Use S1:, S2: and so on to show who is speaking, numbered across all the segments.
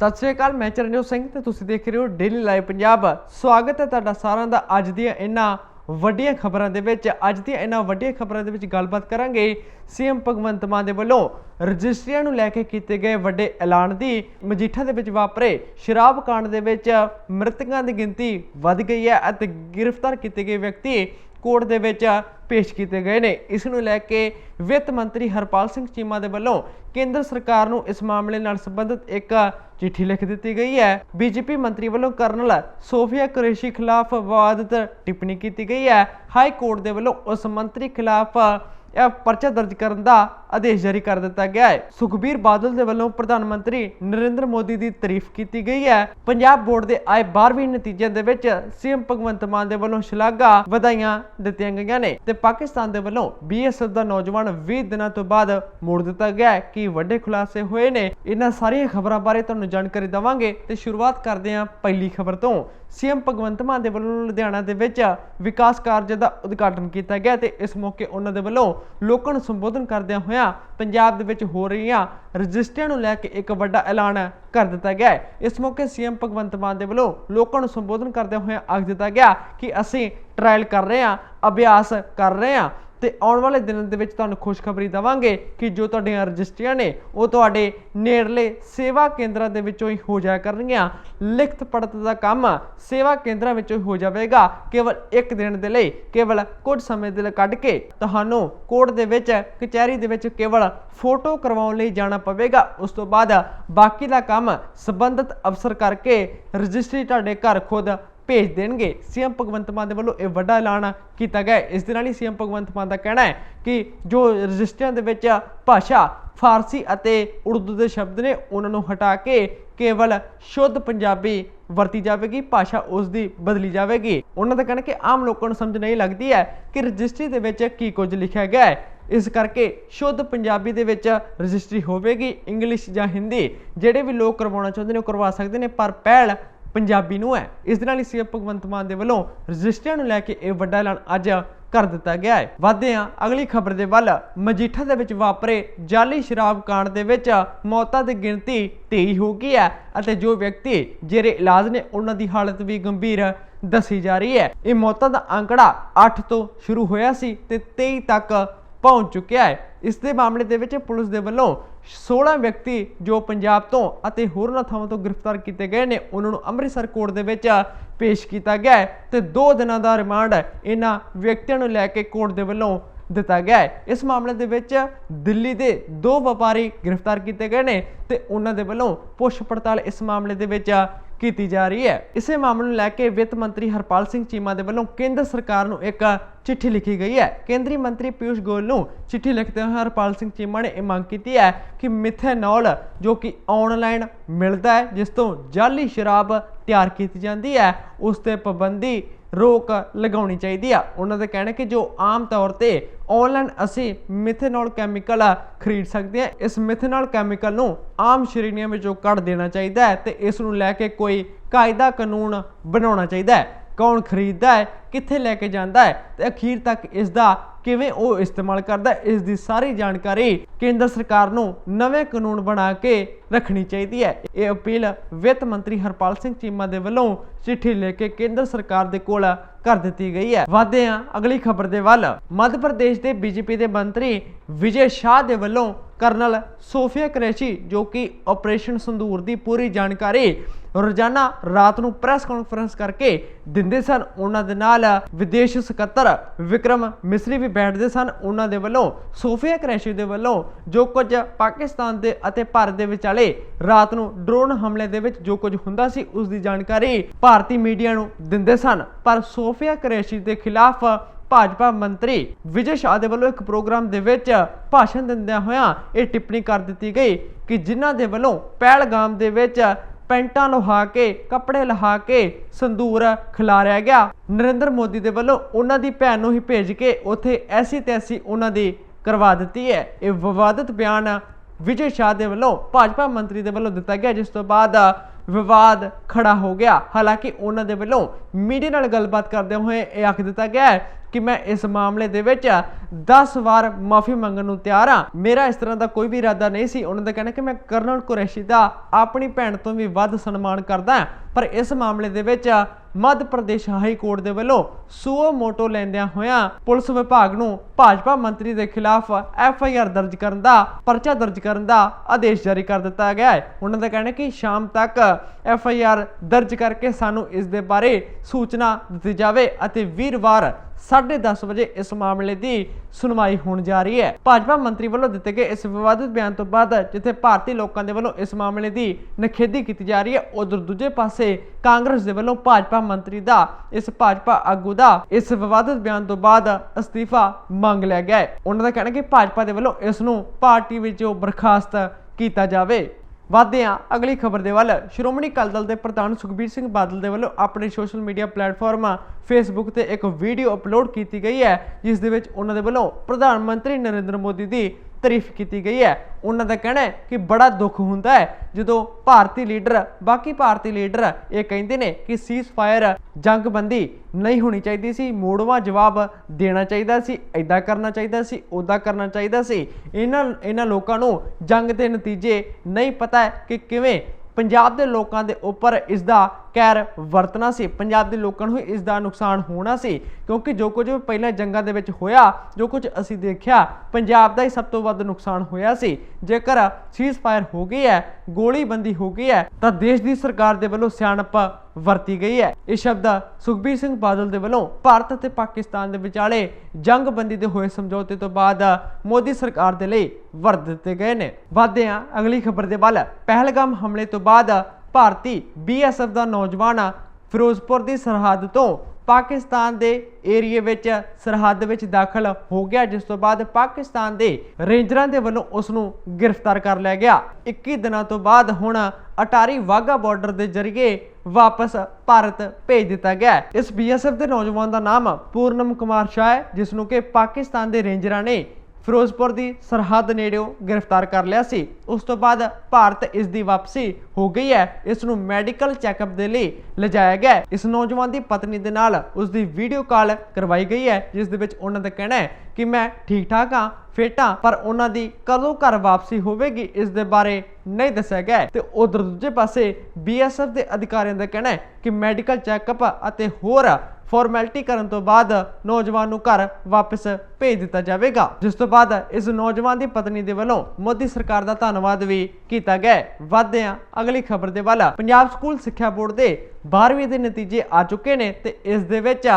S1: ਸਤਿ ਸ਼੍ਰੀ ਅਕਾਲ, ਮੈਂ ਚਰਨਜੋਤ ਸਿੰਘ ਤੇ ਤੁਸੀਂ ਦੇਖ ਰਹੇ ਹੋ ਡੇਲੀ ਲਾਈਵ ਪੰਜਾਬ ਸਵਾਗਤ ਹੈ ਤੁਹਾਡਾ ਸਾਰਿਆਂ ਦਾ ਅੱਜ ਦੀਆਂ ਇਹਨਾਂ ਵੱਡੀਆਂ ਖਬਰਾਂ ਦੇ ਵਿੱਚ। ਅੱਜ ਦੀਆਂ ਇਹਨਾਂ ਵੱਡੀਆਂ ਖਬਰਾਂ ਦੇ ਵਿੱਚ ਗੱਲਬਾਤ ਕਰਾਂਗੇ ਸੀਐਮ ਭਗਵੰਤ ਮਾਨ ਦੇ ਵੱਲੋਂ ਰਜਿਸਟਰੀਆਂ ਨੂੰ ਲੈ ਕੇ ਕੀਤੇ ਗਏ ਵੱਡੇ ਐਲਾਨ ਦੀ। ਮਜੀਠਾ ਦੇ ਵਿੱਚ ਵਾਪਰੇ ਸ਼ਰਾਬ ਕਾਂਡ ਦੇ ਵਿੱਚ ਮ੍ਰਿਤਕਾਂ ਦੀ ਗਿਣਤੀ ਵੱਧ ਗਈ ਹੈ ਅਤੇ ਗ੍ਰਿਫਤਾਰ ਕੀਤੇ ਗਏ ਵਿਅਕਤੀ ਕੋਰਟ ਦੇ ਵਿੱਚ ਪੇਸ਼ ਕੀਤੇ ਗਏ ਨੇ। ਇਸ ਨੂੰ ਲੈ ਕੇ ਵਿੱਤ ਮੰਤਰੀ ਹਰਪਾਲ ਸਿੰਘ ਚੀਮਾ ਦੇ ਵੱਲੋਂ ਕੇਂਦਰ ਸਰਕਾਰ ਨੂੰ ਇਸ ਮਾਮਲੇ ਨਾਲ ਸੰਬੰਧਿਤ ਇੱਕ ਚਿੱਠੀ ਲਿਖ ਦਿੱਤੀ ਗਈ ਹੈ। ਬੀਜੇਪੀ ਮੰਤਰੀ ਵੱਲੋਂ ਕਰਨਲ ਸੋਫੀਆ ਕੁਰੇਸ਼ੀ ਖਿਲਾਫ ਵਿਵਾਦਤ ਟਿੱਪਣੀ ਕੀਤੀ ਗਈ ਹੈ। ਹਾਈ ਕੋਰਟ ਦੇ ਵੱਲੋਂ ਉਸ ਮੰਤਰੀ ਖਿਲਾਫ ਇਹ ਪਰਚਾ ਦਰਜ ਕਰਨ ਦਾ ਆਦੇਸ਼ ਜਾਰੀ ਕਰ ਦਿੱਤਾ ਗਿਆ ਹੈ। ਸੁਖਬੀਰ ਬਾਦਲ ਦੇ ਵੱਲੋਂ ਪ੍ਰਧਾਨ ਮੰਤਰੀ ਨਰਿੰਦਰ ਮੋਦੀ ਦੀ ਤਾਰੀਫ ਕੀਤੀ ਗਈ ਹੈ। ਪੰਜਾਬ ਬੋਰਡ ਦੇ ਆਏ 12ਵੀਂ ਨਤੀਜਿਆਂ ਦੇ ਵਿੱਚ ਸੀਐਮ ਭਗਵੰਤ ਮਾਨ ਦੇ ਵੱਲੋਂ ਸ਼ਲਾਘਾ ਵਧਾਈਆਂ ਦਿੱਤੀਆਂ ਗਈਆਂ ਨੇ ਤੇ ਪਾਕਿਸਤਾਨ ਦੇ ਵੱਲੋਂ ਬੀਐਸਐਫ ਦਾ ਨੌਜਵਾਨ 20 ਦਿਨਾਂ ਤੋਂ ਬਾਅਦ ਮੋੜ ਦਿੱਤਾ ਗਿਆ ਹੈ ਕਿ ਵੱਡੇ ਖੁਲਾਸੇ ਹੋਏ ਨੇ। ਇਹਨਾਂ ਸਾਰੀਆਂ ਖਬਰਾਂ ਬਾਰੇ ਤੁਹਾਨੂੰ ਜਾਣਕਾਰੀ ਦਵਾਂਗੇ ਤੇ ਸ਼ੁਰੂਆਤ ਕਰਦੇ ਹਾਂ ਪਹਿਲੀ ਖਬਰ ਤੋਂ। ਸੀਐਮ ਭਗਵੰਤ ਮਾਨ ਦੇ ਵੱਲੋਂ ਲੁਧਿਆਣਾ ਦੇ ਵਿੱਚ ਵਿਕਾਸ ਕਾਰਜ ਦਾ ਉਦਘਾਟਨ ਕੀਤਾ ਗਿਆ ਤੇ ਇਸ ਮੌਕੇ ਉਹਨਾਂ ਦੇ ਵੱਲੋਂ ਲੋਕਾਂ ਨੂੰ ਸੰਬੋਧਨ ਕਰਦਿਆਂ ਹੋਇਆਂ ਪੰਜਾਬ ਦੇ ਵਿੱਚ ਹੋ ਰਹੀਆਂ ਰਜਿਸਟਰੀਆਂ ਨੂੰ ਲੈ ਕੇ ਇੱਕ ਵੱਡਾ ਐਲਾਨ ਕਰ ਦਿੱਤਾ ਗਿਆ ਹੈ। ਇਸ ਮੌਕੇ ਸੀਐਮ ਭਗਵੰਤ ਮਾਨ ਦੇ ਵੱਲੋਂ ਲੋਕਾਂ ਨੂੰ ਸੰਬੋਧਨ ਕਰਦਿਆਂ ਹੋਇਆਂ ਆਖ ਦਿੱਤਾ ਗਿਆ ਕਿ ਅਸੀਂ ਟ੍ਰਾਇਲ ਕਰ ਰਹੇ ਹਾਂ, ਅਭਿਆਸ ਕਰ ਰਹੇ ਹਾਂ। ਤੇ ਆਉਣ ਵਾਲੇ ਦਿਨਾਂ ਦੇ ਵਿੱਚ ਤੁਹਾਨੂੰ ਖੁਸ਼ਖਬਰੀ ਦਵਾਂਗੇ ਕਿ ਜੋ ਤੁਹਾਡੀਆਂ ਰਜਿਸਟਰੀਆਂ ਨੇ, ਉਹ ਤੁਹਾਡੇ ਨੇੜਲੇ ਸੇਵਾ ਕੇਂਦਰਾਂ ਦੇ ਵਿੱਚੋਂ ਹੀ ਹੋ ਜਾਇਆ ਕਰਨਗੀਆਂ। ਲਿਖਤ ਪੜਤ ਦਾ ਕੰਮ ਸੇਵਾ ਕੇਂਦਰਾਂ ਵਿੱਚੋਂ ਹੀ ਹੋ ਜਾਵੇਗਾ। ਕੇਵਲ ਇੱਕ ਦਿਨ ਦੇ ਲਈ, ਕੇਵਲ ਕੁਝ ਸਮੇਂ ਦੇ ਲਈ ਕੱਢ ਕੇ ਤੁਹਾਨੂੰ ਕੋਰਟ ਦੇ ਵਿੱਚ, ਕਚਹਿਰੀ ਦੇ ਵਿੱਚ ਕੇਵਲ ਫੋਟੋ ਕਰਵਾਉਣ ਲਈ ਜਾਣਾ ਪਵੇਗਾ। ਉਸ ਤੋਂ ਬਾਅਦ ਬਾਕੀ ਦਾ ਕੰਮ ਸੰਬੰਧਿਤ ਅਫਸਰ ਕਰਕੇ ਰਜਿਸਟਰੀ ਤੁਹਾਡੇ ਘਰ ਖੁਦ ਭੇਜ ਦੇਣਗੇ। ਸੀਐਮ ਭਗਵੰਤ ਮਾਨ ਦੇ ਵੱਲੋਂ ਇਹ ਵੱਡਾ ਐਲਾਨ ਕੀਤਾ ਗਿਆ ਇਸ ਦੇ ਨਾਲ ਹੀ ਸੀਐਮ ਭਗਵੰਤ ਮਾਨ ਦਾ ਕਹਿਣਾ ਹੈ ਕਿ ਜੋ ਰਜਿਸਟਰਾਂ ਦੇ ਵਿੱਚ ਭਾਸ਼ਾ ਫਾਰਸੀ ਅਤੇ ਉਰਦੂ ਦੇ ਸ਼ਬਦ ਨੇ, ਉਹਨਾਂ ਨੂੰ ਹਟਾ ਕੇ ਕੇਵਲ ਸ਼ੁੱਧ ਪੰਜਾਬੀ ਵਰਤੀ ਜਾਵੇਗੀ, ਭਾਸ਼ਾ ਉਸ ਦੀ ਬਦਲੀ ਜਾਵੇਗੀ। ਉਹਨਾਂ ਦਾ ਕਹਿਣਾ ਕਿ ਆਮ ਲੋਕਾਂ ਨੂੰ ਸਮਝ ਨਹੀਂ ਲੱਗਦੀ ਹੈ ਕਿ ਰਜਿਸਟਰੀ ਦੇ ਵਿੱਚ ਕੀ ਕੁਝ ਲਿਖਿਆ ਗਿਆ ਹੈ। ਇਸ ਕਰਕੇ ਸ਼ੁੱਧ ਪੰਜਾਬੀ ਦੇ ਵਿੱਚ ਰਜਿਸਟਰੀ ਹੋਵੇਗੀ, ਇੰਗਲਿਸ਼ ਜਾਂ ਹਿੰਦੀ। ਜਿਹੜੇ ਵੀ ਲੋਕ ਕਰਵਾਉਣਾ ਚਾਹੁੰਦੇ ਨੇ, ਉਹ ਕਰਵਾ ਸਕਦੇ ਨੇ, ਪਰ ਪਹਿਲ ਪੰਜਾਬੀ ਨੂੰ ਹੈ। ਇਸ ਦੇ ਨਾਲ ਹੀ ਸੀਐਮ ਭਗਵੰਤ ਮਾਨ ਦੇ ਵੱਲੋਂ ਰਜਿਸਟਰੀਆਂ ਨੂੰ ਲੈ ਕੇ ਇਹ ਵੱਡਾ ਐਲਾਨ ਅੱਜ ਕਰ ਦਿੱਤਾ ਗਿਆ ਹੈ। ਵਾਧੇ ਹਾਂ ਅਗਲੀ ਖਬਰ ਦੇ ਵੱਲ। ਮਜੀਠਾ ਦੇ ਵਿੱਚ ਵਾਪਰੇ ਜਾਲੀ ਸ਼ਰਾਬ ਕਾਂਡ ਦੇ ਵਿੱਚ ਮੌਤਾਂ ਦੀ ਗਿਣਤੀ 23 ਹੋ ਗਈ ਹੈ ਅਤੇ ਜੋ ਵਿਅਕਤੀ ਜਿਹੜੇ ਇਲਾਜ ਨੇ ਉਹਨਾਂ ਦੀ ਹਾਲਤ ਵੀ ਗੰਭੀਰ ਦੱਸੀ ਜਾ ਰਹੀ ਹੈ। ਇਹ ਮੌਤਾਂ ਦਾ ਅੰਕੜਾ 8 ਤੋਂ ਸ਼ੁਰੂ ਹੋਇਆ ਸੀ ਤੇ 23 ਤੱਕ ਪਹੁੰਚ ਚੁੱਕਿਆ ਹੈ। ਇਸ ਦੇ ਮਾਮਲੇ ਦੇ ਵਿੱਚ ਪੁਲਿਸ ਦੇ ਵੱਲੋਂ 16 ਵਿਅਕਤੀ ਜੋ ਪੰਜਾਬ ਤੋਂ ਅਤੇ ਹੋਰਨਾਂ ਥਾਵਾਂ ਤੋਂ ਗ੍ਰਿਫਤਾਰ ਕੀਤੇ ਗਏ ਨੇ, ਉਹਨਾਂ ਨੂੰ ਅੰਮ੍ਰਿਤਸਰ ਕੋਰਟ ਦੇ ਵਿੱਚ ਪੇਸ਼ ਕੀਤਾ ਗਿਆ ਹੈ ਤੇ 2 ਦਿਨਾਂ ਦਾ ਰਿਮਾਂਡ ਇਹਨਾਂ ਵਿਅਕਤੀਆਂ ਨੂੰ ਲੈ ਕੇ ਕੋਰਟ ਦੇ ਵੱਲੋਂ ਦਿੱਤਾ ਗਿਆ ਹੈ। ਇਸ ਮਾਮਲੇ ਦੇ ਵਿੱਚ ਦਿੱਲੀ ਦੇ ਦੋ ਵਪਾਰੀ ਗ੍ਰਿਫਤਾਰ ਕੀਤੇ ਗਏ ਨੇ ਤੇ ਉਹਨਾਂ ਦੇ ਵੱਲੋਂ ਪੁੱਛ ਪੜਤਾਲ ਇਸ ਮਾਮਲੇ ਦੇ ਵਿੱਚ ਕੀਤੀ ਜਾ ਰਹੀ ਹੈ। ਇਸੇ ਮਾਮਲੇ ਨੂੰ ਲੈ ਕੇ ਵਿੱਤ ਮੰਤਰੀ ਹਰਪਾਲ ਸਿੰਘ ਚੀਮਾ ਦੇ ਵੱਲੋਂ ਕੇਂਦਰ ਸਰਕਾਰ ਨੂੰ ਇੱਕ ਚਿੱਠੀ ਲਿਖੀ ਗਈ ਹੈ। ਕੇਂਦਰੀ ਮੰਤਰੀ ਪਿਊਸ਼ ਗੋਇਲ ਨੂੰ ਚਿੱਠੀ ਲਿਖਦੇ ਹੋਏ ਹਰਪਾਲ ਸਿੰਘ ਚੀਮਾ ਨੇ ਇਹ ਮੰਗ ਕੀਤੀ ਹੈ ਕਿ ਮਿਥੇਨੋਲ, ਜੋ ਕਿ ਆਨਲਾਈਨ ਮਿਲਦਾ ਹੈ, ਜਿਸ ਤੋਂ ਜਾਲੀ ਸ਼ਰਾਬ ਤਿਆਰ ਕੀਤੀ ਜਾਂਦੀ ਹੈ, ਉਸ ਤੇ ਪਾਬੰਦੀ ਰੋਕ ਲਗਾਉਣੀ ਚਾਹੀਦੀ ਆ। ਉਹਨਾਂ ਦਾ ਕਹਿਣਾ ਕਿ ਜੋ ਆਮ ਤੌਰ ਤੇ ਆਨਲਾਈਨ ਅਸੀਂ ਮਿਥੇਨੋਲ ਕੈਮੀਕਲ ਖਰੀਦ ਸਕਦੇ ਹਾਂ ਇਸ ਮਿਥੇਨੋਲ ਕੈਮੀਕਲ ਨੂੰ ਆਮ ਸ਼੍ਰੇਣੀਆਂ ਵਿੱਚੋਂ ਕੱਢ ਦੇਣਾ ਚਾਹੀਦਾ ਹੈ ਤੇ ਇਸ ਨੂੰ ਲੈ ਕੇ ਕੋਈ ਕਾਇਦਾ ਕਾਨੂੰਨ ਬਣਾਉਣਾ ਚਾਹੀਦਾ ਹੈ। ਕੌਣ ਖਰੀਦਦਾ ਹੈ, ਕਿੱਥੇ ਲੈ ਕੇ ਜਾਂਦਾ ਹੈ ਤੇ ਅਖੀਰ ਤੱਕ ਇਸ ਦਾ ਕਿਵੇਂ ਉਹ ਇਸਤੇਮਾਲ ਕਰਦਾ ਇਸ ਦੀ ਸਾਰੀ ਜਾਣਕਾਰੀ ਕੇਂਦਰ ਸਰਕਾਰ ਨੂੰ ਨਵੇਂ ਕਾਨੂੰਨ ਬਣਾ ਕੇ ਰੱਖਣੀ ਚਾਹੀਦੀ ਹੈ। ਇਹ ਅਪੀਲ ਵਿੱਤ ਮੰਤਰੀ ਹਰਪਾਲ ਸਿੰਘ ਚੀਮਾ ਦੇ ਵੱਲੋਂ ਚਿੱਠੀ ਲੈ ਕੇ ਕੇਂਦਰ ਸਰਕਾਰ ਦੇ ਕੋਲ ਕਰ ਦਿੱਤੀ ਗਈ ਹੈ। ਵਾਧੇ ਹਾਂ ਅਗਲੀ ਖਬਰ ਦੇ ਵੱਲ। ਮੱਧ ਪ੍ਰਦੇਸ਼ ਦੇ ਬੀਜੇਪੀ ਦੇ ਮੰਤਰੀ ਵਿਜੇ ਸ਼ਾਹ ਦੇ ਵੱਲੋਂ ਕਰਨਲ ਸੋਫੀਆ ਕੁਰੈਸ਼ੀ, ਜੋ ਕਿ ਆਪਰੇਸ਼ਨ ਸੰਧੂਰ ਦੀ ਪੂਰੀ ਜਾਣਕਾਰੀ ਰੋਜ਼ਾਨਾ ਰਾਤ ਨੂੰ ਪ੍ਰੈਸ ਕਾਨਫਰੰਸ ਕਰਕੇ ਦਿੰਦੇ ਸਨ। ਉਹਨਾਂ ਦੇ ਨਾਲ ਵਿਦੇਸ਼ ਸਕੱਤਰ ਵਿਕਰਮ ਮਿਸਰੀ ਵੀ ਬੈਠਦੇ ਸਨ। ਉਹਨਾਂ ਦੇ ਵੱਲੋਂ, ਸੋਫੀਆ ਕੁਰੈਸ਼ੀ ਦੇ ਵੱਲੋਂ ਜੋ ਕੁਝ ਪਾਕਿਸਤਾਨ ਦੇ ਅਤੇ ਭਾਰਤ ਦੇ ਵਿਚਾਲੇ ਰਾਤ ਨੂੰ ਡਰੋਨ ਹਮਲੇ ਦੇ ਵਿੱਚ ਜੋ ਕੁਝ ਹੁੰਦਾ ਸੀ, ਉਸ ਦੀ ਜਾਣਕਾਰੀ ਭਾਰਤੀ ਮੀਡੀਆ ਨੂੰ ਦਿੰਦੇ ਸਨ। ਪਰ ਸੋਫੀਆ ਕੁਰੈਸ਼ੀ ਦੇ ਖਿਲਾਫ ਭਾਜਪਾ ਮੰਤਰੀ ਵਿਜੇ ਸ਼ਾਹ ਦੇ ਵੱਲੋਂ ਇੱਕ ਪ੍ਰੋਗਰਾਮ ਦੇ ਵਿੱਚ ਭਾਸ਼ਣ ਦਿੰਦਿਆਂ ਹੋਇਆਂ ਇਹ ਟਿੱਪਣੀ ਕਰ ਦਿੱਤੀ ਗਈ ਕਿ ਜਿਨ੍ਹਾਂ ਦੇ ਵੱਲੋਂ ਪਹਿਲਗਾਮ ਦੇ ਵਿੱਚ ਪੈਂਟਾਂ ਲਹਾ ਕੇ, ਕੱਪੜੇ ਲਹਾ ਕੇ ਸੰਦੂਰ ਖਿਲਾਰਿਆ ਗਿਆ। ਨਰਿੰਦਰ ਮੋਦੀ ਦੇ ਵੱਲੋਂ ਉਹਨਾਂ ਦੀ ਭੈਣ ਨੂੰ ਹੀ ਭੇਜ ਕੇ ਉੱਥੇ ਐਸੀ ਤੈਸੀ ਉਹਨਾਂ ਦੀ ਕਰਵਾ ਦਿੱਤੀ ਹੈ। ਇਹ ਵਿਵਾਦਿਤ ਬਿਆਨ ਵਿਜੇ ਸ਼ਾਹ ਦੇ ਵੱਲੋਂ ਭਾਜਪਾ ਮੰਤਰੀ ਦੇ ਵੱਲੋਂ ਦਿੱਤਾ ਗਿਆ, ਜਿਸ ਤੋਂ ਬਾਅਦ ਵਿਵਾਦ ਖੜਾ ਹੋ ਗਿਆ। ਹਾਲਾਂਕਿ ਉਹਨਾਂ ਦੇ ਵੱਲੋਂ ਮੀਡੀਆ ਨਾਲ ਗੱਲਬਾਤ ਕਰਦੇ ਹੋਏ ਇਹ ਆਖ ਦਿੱਤਾ ਗਿਆ ਹੈ ਕਿ ਮੈਂ ਇਸ ਮਾਮਲੇ ਦੇ ਵਿੱਚ 10 ਵਾਰ ਮਾਫੀ ਮੰਗਣ ਨੂੰ ਤਿਆਰ ਹਾਂ। ਮੇਰਾ ਇਸ ਤਰ੍ਹਾਂ ਦਾ ਕੋਈ ਵੀ ਇਰਾਦਾ ਨਹੀਂ ਸੀ। ਉਹਨਾਂ ਦਾ ਕਹਿਣਾ ਕਿ ਮੈਂ ਕਰਨਲ ਕੁਰੈਸ਼ੀ ਦਾ ਆਪਣੀ ਭੈਣ ਤੋਂ ਵੀ ਵੱਧ ਸਨਮਾਨ ਕਰਦਾ ਪਰ ਇਸ ਮਾਮਲੇ ਦੇ ਵਿੱਚ ਮੱਧ ਪ੍ਰਦੇਸ਼ ਹਾਈ ਕੋਰਟ ਦੇ ਵੱਲੋਂ ਸੂਓ ਮੋਟੋ ਲੈਂਦਿਆਂ ਹੋਇਆਂ ਪੁਲਿਸ ਵਿਭਾਗ ਨੂੰ ਭਾਜਪਾ ਮੰਤਰੀ ਦੇ ਖਿਲਾਫ ਐਫ ਆਈ ਆਰ ਦਰਜ ਕਰਨ ਦਾ, ਪਰਚਾ ਦਰਜ ਕਰਨ ਦਾ ਆਦੇਸ਼ ਜਾਰੀ ਕਰ ਦਿੱਤਾ ਗਿਆ ਹੈ। ਉਹਨਾਂ ਦਾ ਕਹਿਣਾ ਕਿ ਸ਼ਾਮ ਤੱਕ ਐਫ ਆਈ ਆਰ ਦਰਜ ਕਰਕੇ ਸਾਨੂੰ ਇਸ ਦੇ ਬਾਰੇ ਸੂਚਨਾ ਦਿੱਤੀ ਜਾਵੇ ਅਤੇ ਵੀਰਵਾਰ 10:30 ਵਜੇ ਇਸ ਮਾਮਲੇ ਦੀ ਸੁਣਵਾਈ ਹੋਣ ਜਾ ਰਹੀ ਹੈ। ਭਾਜਪਾ ਮੰਤਰੀ ਵੱਲੋਂ ਦਿੱਤੇ ਗਏ ਇਸ ਵਿਵਾਦਿਤ ਬਿਆਨ ਤੋਂ ਬਾਅਦ ਜਿੱਥੇ ਭਾਰਤੀ ਲੋਕਾਂ ਦੇ ਵੱਲੋਂ ਇਸ ਮਾਮਲੇ ਦੀ ਨਖੇਦੀ ਕੀਤੀ ਜਾ ਰਹੀ ਹੈ, ਉਧਰ ਦੂਜੇ ਪਾਸੇ ਕਾਂਗਰਸ ਦੇ ਵੱਲੋਂ ਭਾਜਪਾ ਮੰਤਰੀ ਦਾ, ਇਸ ਭਾਜਪਾ ਆਗੂ ਦਾ ਇਸ ਵਿਵਾਦਿਤ ਬਿਆਨ ਤੋਂ ਬਾਅਦ ਅਸਤੀਫਾ ਮੰਗ ਲਿਆ ਗਿਆ ਹੈ। ਉਹਨਾਂ ਦਾ ਕਹਿਣਾ ਕਿ ਭਾਜਪਾ ਦੇ ਵੱਲੋਂ ਇਸ ਨੂੰ ਪਾਰਟੀ ਵਿੱਚੋਂ ਬਰਖਾਸਤ ਕੀਤਾ ਜਾਵੇ। ਵਧਦੇ ਹਾਂ। ਅਗਲੀ ਖਬਰ ਦੇ ਵੱਲ ਸ਼੍ਰੋਮਣੀ ਅਕਾਲੀ ਦਲ ਦੇ ਪ੍ਰਧਾਨ ਸੁਖਬੀਰ ਸਿੰਘ ਬਾਦਲ ਦੇ ਵੱਲੋਂ ਆਪਣੇ ਸੋਸ਼ਲ ਮੀਡੀਆ ਪਲੇਟਫਾਰਮਾਂ ਫੇਸਬੁੱਕ ਤੇ ਇੱਕ ਵੀਡੀਓ ਅਪਲੋਡ ਕੀਤੀ ਗਈ ਹੈ, ਜਿਸ ਦੇ ਵਿੱਚ ਉਹਨਾਂ ਦੇ ਵੱਲੋਂ ਪ੍ਰਧਾਨ ਮੰਤਰੀ ਨਰਿੰਦਰ ਮੋਦੀ ਦੀ ਤਾਰੀਫ ਕੀਤੀ ਗਈ ਹੈ। ਉਹਨਾਂ ਦਾ ਕਹਿਣਾ ਹੈ ਕਿ ਬੜਾ ਦੁੱਖ ਹੁੰਦਾ ਹੈ ਜਦੋਂ ਭਾਰਤੀ ਲੀਡਰ, ਬਾਕੀ ਭਾਰਤੀ ਲੀਡਰ ਇਹ ਕਹਿੰਦੇ ਨੇ ਕਿ ਸੀਜ਼ ਫਾਇਰ ਜੰਗਬੰਦੀ ਨਹੀਂ ਹੋਣੀ ਚਾਹੀਦੀ ਸੀ, ਮੋੜਵਾ ਜਵਾਬ ਦੇਣਾ ਚਾਹੀਦਾ ਸੀ ਐਦਾਂ ਕਰਨਾ ਚਾਹੀਦਾ ਸੀ ਉਦਾਂ ਕਰਨਾ ਚਾਹੀਦਾ ਸੀ। ਇਹਨਾਂ ਇਹਨਾਂ ਲੋਕਾਂ ਨੂੰ ਜੰਗ ਦੇ ਨਤੀਜੇ ਨਹੀਂ ਪਤਾ ਕਿ ਕਿਵੇਂ ਪੰਜਾਬ ਦੇ ਲੋਕਾਂ ਦੇ ਉੱਪਰ ਇਸ ਦਾ ਕੈਰ ਵਰਤਣਾ ਸੀ। ਪੰਜਾਬ ਦੇ ਲੋਕਾਂ ਨੂੰ ਇਸ ਦਾ ਨੁਕਸਾਨ ਹੋਣਾ ਸੀ, ਕਿਉਂਕਿ ਜੋ ਕੁਝ ਪਹਿਲਾਂ ਜੰਗਾਂ ਦੇ ਵਿੱਚ ਹੋਇਆ, ਜੋ ਕੁਝ ਅਸੀਂ ਦੇਖਿਆ, ਪੰਜਾਬ ਦਾ ਹੀ ਸਭ ਤੋਂ ਵੱਧ ਨੁਕਸਾਨ ਹੋਇਆ ਸੀ। ਜੇਕਰ ਸੀਜ਼ ਫਾਇਰ ਹੋ ਗਈ ਹੈ, ਗੋਲੀਬੰਦੀ ਹੋ ਗਈ ਹੈ, ਤਾਂ ਦੇਸ਼ ਦੀ ਸਰਕਾਰ ਦੇ ਵੱਲੋਂ ਸਿਆਣਪ ਵਰਤੀ ਗਈ ਹੈ। ਇਹ ਸ਼ਬਦ ਸੁਖਬੀਰ ਸਿੰਘ ਬਾਦਲ ਦੇ ਵੱਲੋਂ ਭਾਰਤ ਅਤੇ ਪਾਕਿਸਤਾਨ ਦੇ ਵਿਚਾਲੇ ਜੰਗਬੰਦੀ ਦੇ ਹੋਏ ਸਮਝੌਤੇ ਤੋਂ ਬਾਅਦ ਮੋਦੀ ਸਰਕਾਰ ਦੇ ਲਈ ਵਰਤ ਦਿੱਤੇ ਗਏ ਨੇ। ਵਾਧੇ ਹਾਂ ਅਗਲੀ ਖਬਰ ਦੇ ਵੱਲ। ਪਹਿਲਗਾਮ ਹਮਲੇ ਤੋਂ ਬਾਅਦ ਭਾਰਤੀ ਬੀਐਸਐਫ ਦਾ ਨੌਜਵਾਨ ਫਿਰੋਜ਼ਪੁਰ ਦੀ ਸਰਹੱਦ ਤੋਂ ਪਾਕਿਸਤਾਨ ਦੇ ਏਰੀਏ ਵਿੱਚ ਸਰਹੱਦ ਵਿੱਚ ਦਾਖਲ ਹੋ ਗਿਆ, ਜਿਸ ਤੋਂ ਬਾਅਦ ਪਾਕਿਸਤਾਨ ਦੇ ਰੇਂਜਰਾਂ ਦੇ ਵੱਲੋਂ ਉਸ ਨੂੰ ਗ੍ਰਿਫਤਾਰ ਕਰ ਲਿਆ ਗਿਆ 21 ਦਿਨਾਂ ਤੋਂ ਬਾਅਦ ਹੁਣ ਅਟਾਰੀ ਵਾਗਾ ਬਾਰਡਰ ਦੇ ਜ਼ਰੀਏ ਵਾਪਸ ਭਾਰਤ ਭੇਜ ਦਿੱਤਾ ਗਿਆ ਹੈ। ਇਸ ਬੀਐਸਐਫ ਦੇ ਨੌਜਵਾਨ ਦਾ ਨਾਮ ਪੂਰਨਮ ਕੁਮਾਰ ਸ਼ਾਹ ਹੈ, ਜਿਸ ਨੂੰ ਕਿ ਪਾਕਿਸਤਾਨ ਦੇ ਰੇਂਜਰਾਂ ਨੇ ਫਿਰੋਜ਼ਪੁਰ ਦੀ ਸਰਹੱਦ ਨੇੜਿਓਂ ਗ੍ਰਿਫਤਾਰ ਕਰ ਲਿਆ ਸੀ। ਉਸ ਤੋਂ ਬਾਅਦ ਭਾਰਤ ਇਸ ਦੀ ਵਾਪਸੀ ਹੋ ਗਈ ਹੈ। ਇਸ ਨੂੰ ਮੈਡੀਕਲ ਚੈੱਕਅਪ ਦੇ ਲਈ ਲਿਜਾਇਆ ਗਿਆ ਇਸ ਨੌਜਵਾਨ ਦੀ ਪਤਨੀ ਦੇ ਨਾਲ ਉਸ ਦੀ ਵੀਡੀਓ ਕਾਲ ਕਰਵਾਈ ਗਈ ਹੈ, ਜਿਸ ਦੇ ਵਿੱਚ ਉਹਨਾਂ ਦਾ ਕਹਿਣਾ ਹੈ ਕਿ ਮੈਂ ਠੀਕ ਠਾਕ ਹਾਂ, ਫਿੱਟ ਹਾਂ, ਪਰ ਉਹਨਾਂ ਦੀ ਕਦੋਂ ਘਰ ਵਾਪਸੀ ਹੋਵੇਗੀ, ਇਸ ਦੇ ਬਾਰੇ ਨਹੀਂ ਦੱਸਿਆ ਗਿਆ ਹੈ। ਤੇ ਉਧਰ ਦੂਜੇ ਪਾਸੇ ਬੀਐਸਐਫ ਦੇ ਅਧਿਕਾਰੀਆਂ ਦਾ ਕਹਿਣਾ ਹੈ ਕਿ ਮੈਡੀਕਲ ਚੈੱਕਅਪ ਅਤੇ ਹੋਰ ਫਾਰਮੈਲਿਟੀ ਕਰਨ ਤੋਂ ਬਾਅਦ ਨੌਜਵਾਨ ਨੂੰ ਘਰ ਵਾਪਸ ਭੇਜ ਦਿੱਤਾ ਜਾਵੇਗਾ। ਜਿਸ ਤੋਂ ਬਾਅਦ ਇਸ ਨੌਜਵਾਨ ਦੀ ਪਤਨੀ ਦੇ ਵੱਲੋਂ ਮੋਦੀ ਸਰਕਾਰ ਦਾ ਧੰਨਵਾਦ ਵੀ ਕੀਤਾ ਗਿਆ ਹੈ। ਵਧਦੇ ਹਾਂ ਅਗਲੀ ਖਬਰ ਦੇ ਵੱਲ। ਪੰਜਾਬ ਸਕੂਲ ਸਿੱਖਿਆ ਬੋਰਡ ਦੇ 12ਵੀਂ ਦੇ ਨਤੀਜੇ ਆ ਚੁੱਕੇ ਨੇ ਤੇ ਇਸ ਦੇ ਵਿੱਚ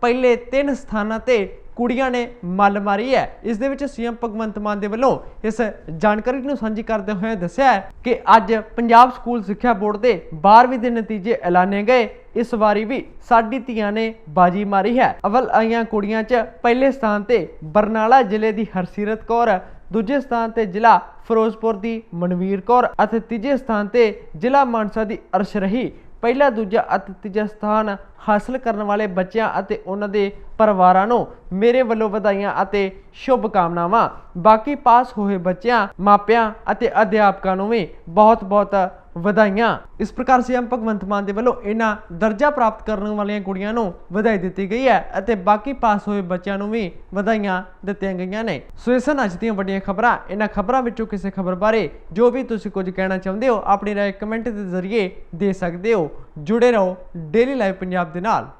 S1: ਪਹਿਲੇ ਤਿੰਨ ਸਥਾਨਾਂ ਤੇ ਕੁੜੀਆਂ ਨੇ ਮੱਲ ਮਾਰੀ ਹੈ। ਇਸ ਦੇ ਵਿੱਚ ਸੀਐਮ ਭਗਵੰਤ ਮਾਨ ਦੇ ਵੱਲੋਂ ਇਸ ਜਾਣਕਾਰੀ ਨੂੰ ਸਾਂਝੀ ਕਰਦੇ ਹੋਏ ਦੱਸਿਆ ਹੈ ਕਿ ਅੱਜ ਪੰਜਾਬ ਸਕੂਲ ਸਿੱਖਿਆ ਬੋਰਡ ਦੇ 12ਵੀਂ ਦੇ ਨਤੀਜੇ ਐਲਾਨੇ ਗਏ। ਇਸ ਵਾਰੀ ਵੀ ਸਾਡੀ ਧੀਆਂ ਨੇ ਬਾਜੀ ਮਾਰੀ ਹੈ। ਅਵਲ ਆਈਆਂ ਕੁੜੀਆਂ 'ਚ ਪਹਿਲੇ ਸਥਾਨ ਤੇ ਬਰਨਾਲਾ ਜ਼ਿਲ੍ਹੇ ਦੀ ਹਰਸੀਰਤ ਕੌਰ, ਦੂਜੇ ਸਥਾਨ ਤੇ ਜ਼ਿਲ੍ਹਾ ਫਿਰੋਜ਼ਪੁਰ ਦੀ ਮਨਵੀਰ ਕੌਰ ਅਤੇ ਤੀਜੇ ਸਥਾਨ ਤੇ ਜ਼ਿਲ੍ਹਾ ਮਾਨਸਾ ਦੀ ਅਰਸ਼ ਰਹੀ। ਪਹਿਲਾ, ਦੂਜਾ ਅਤੇ ਤੀਜਾ ਸਥਾਨ ਹਾਸਲ ਕਰਨ ਵਾਲੇ ਬੱਚਿਆਂ ਅਤੇ ਉਹਨਾਂ ਦੇ ਪਰਿਵਾਰਾਂ ਨੂੰ ਮੇਰੇ ਵੱਲੋਂ ਵਧਾਈਆਂ ਅਤੇ ਸ਼ੁਭ ਕਾਮਨਾਵਾਂ ਬਾਕੀ ਪਾਸ ਹੋਏ ਬੱਚਿਆਂ, ਮਾਪਿਆਂ ਅਤੇ ਅਧਿਆਪਕਾਂ ਨੂੰ ਵੀ ਬਹੁਤ-ਬਹੁਤ ਵਧਾਈਆਂ। ਇਸ ਪ੍ਰਕਾਰ ਸੀਐਮ ਭਗਵੰਤ ਮਾਨ ਦੇ ਵੱਲੋਂ ਇਹਨਾਂ ਦਰਜਾ ਪ੍ਰਾਪਤ ਕਰਨ ਵਾਲੀਆਂ ਕੁੜੀਆਂ ਨੂੰ ਵਧਾਈ ਦਿੱਤੀ ਗਈ ਹੈ ਅਤੇ ਬਾਕੀ ਪਾਸ ਹੋਏ ਬੱਚਿਆਂ ਨੂੰ ਵੀ ਵਧਾਈਆਂ ਦਿੱਤੀਆਂ ਗਈਆਂ ਨੇ। ਸੋ ਇਹ ਸਨ ਅੱਜ ਦੀਆਂ ਵੱਡੀਆਂ ਖਬਰਾਂ। ਇਹਨਾਂ ਖਬਰਾਂ ਵਿੱਚੋਂ ਕਿਸੇ ਖਬਰ ਬਾਰੇ ਜੋ ਵੀ ਤੁਸੀਂ ਕੁਝ ਕਹਿਣਾ ਚਾਹੁੰਦੇ ਹੋ, ਆਪਣੀ ਰਾਏ ਕਮੈਂਟ ਦੇ ਜ਼ਰੀਏ ਦੇ ਸਕਦੇ ਹੋ। ਜੁੜੇ ਰਹੋ ਡੇਲੀ ਲਾਈਵ ਪੰਜਾਬ ਦੇ ਨਾਲ।